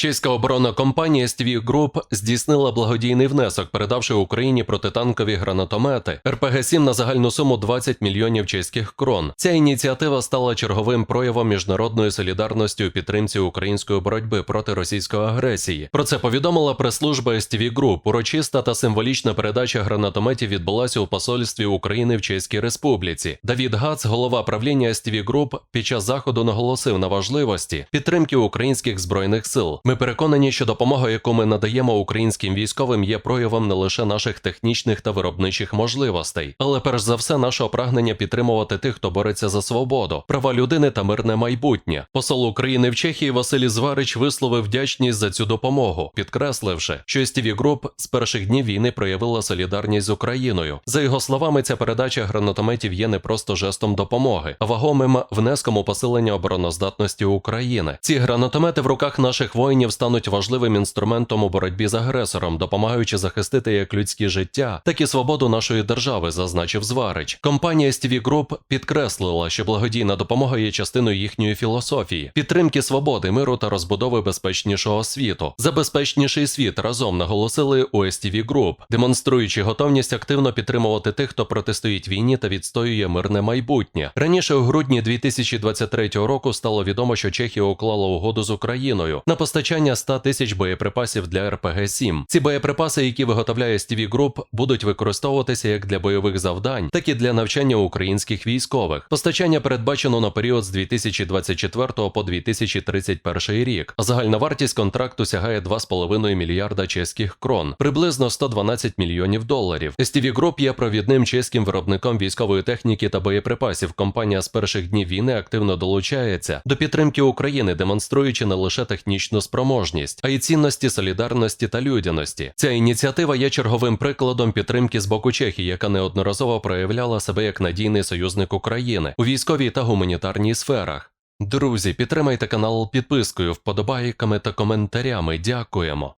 Чеська оборонна компанія STV Group здійснила благодійний внесок, передавши Україні протитанкові гранатомети РПГ-7 на загальну суму 20 мільйонів чеських крон. Ця ініціатива стала черговим проявом міжнародної солідарності у підтримці української боротьби проти російської агресії. Про це повідомила прес-служба STV Group. Урочиста та символічна передача гранатометів відбулася у посольстві України в Чеській Республіці. Давід Гац, голова правління STV Group, під час заходу наголосив на важливості підтримки українських збройних сил. Ми переконані, що допомога, яку ми надаємо українським військовим, є проявом не лише наших технічних та виробничих можливостей, але перш за все нашого прагнення підтримувати тих, хто бореться за свободу, права людини та мирне майбутнє. Посол України в Чехії Василій Зварич висловив вдячність за цю допомогу, підкресливши, що STV Group з перших днів війни проявила солідарність з Україною. За його словами, ця передача гранатометів є не просто жестом допомоги, а вагомим внеском у посилення обороноздатності України. Ці гранатомети в руках наших воїнів стануть важливим інструментом у боротьбі з агресором, допомагаючи захистити як людські життя, так і свободу нашої держави, зазначив Зварич. Компанія STV Group підкреслила, що благодійна допомога є частиною їхньої філософії, підтримки свободи, миру та розбудови безпечнішого світу. За безпечніший світ разом наголосили у STV Group, демонструючи готовність активно підтримувати тих, хто протистоїть війні та відстоює мирне майбутнє. Раніше у грудні 2023 року стало відомо, що Чехія уклала угоду з Україною на постачання 100 тисяч боєприпасів для РПГ-7. Ці боєприпаси, які виготовляє STV Group, будуть використовуватися як для бойових завдань, так і для навчання українських військових. Постачання передбачено на період з 2024 по 2031 рік. Загальна вартість контракту сягає 2,5 мільярда чеських крон, приблизно 112 мільйонів доларів. STV Group є провідним чеським виробником військової техніки та боєприпасів. Компанія з перших днів війни активно долучається до підтримки України, демонструючи не лише технічну спроможність, а й цінності солідарності та людяності. Ця ініціатива є черговим прикладом підтримки з боку Чехії, яка неодноразово проявляла себе як надійний союзник України у військовій та гуманітарній сферах. Друзі, підтримайте канал підпискою, вподобайками та коментарями. Дякуємо.